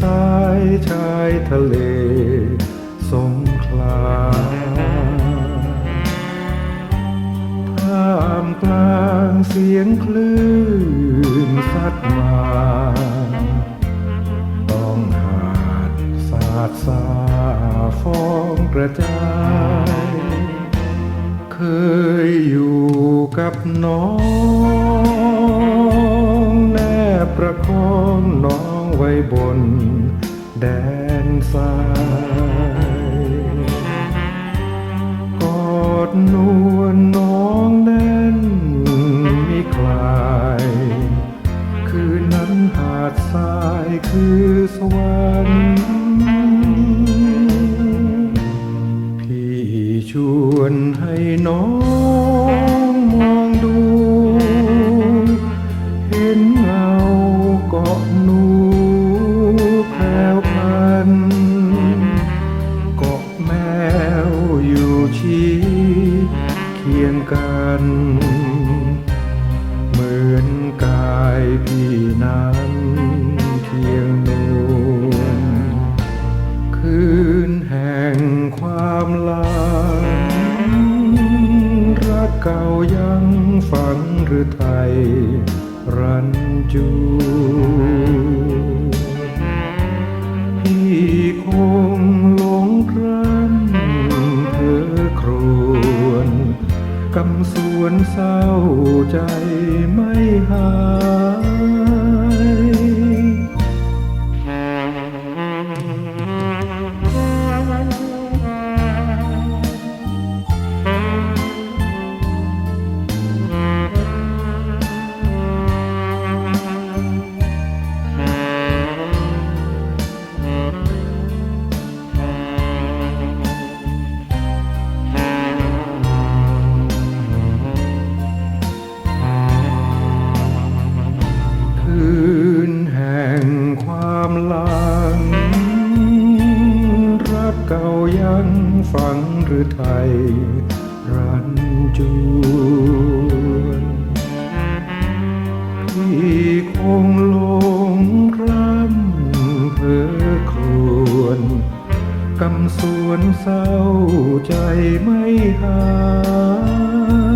สายชายทะเล สงขลาท่ามกลางเสียงคลื่นซัดมา ต้องหาดสาดสาฟองกระจาย เคยอยู่กับน้อง แนบประคองน้อง ไว้บนแดนทรายกอดนวลน้องแน่นมิคลาย คืนนั้นหาดทรายคือสวรรค์พี่ชวนให้น้องมองดู เคียงกัน เหมือนกายพี่นั้นเพียงนวลคืนแห่งความลังรักเก่ายังฝังหรือไทยรันจูพี่คงหลงรั้น กำสวนเศร้าใจไม่หาย หรือไทยรันจวนที่คงลงรำเพอครวนกำสวนเศร้าใจไม่หาย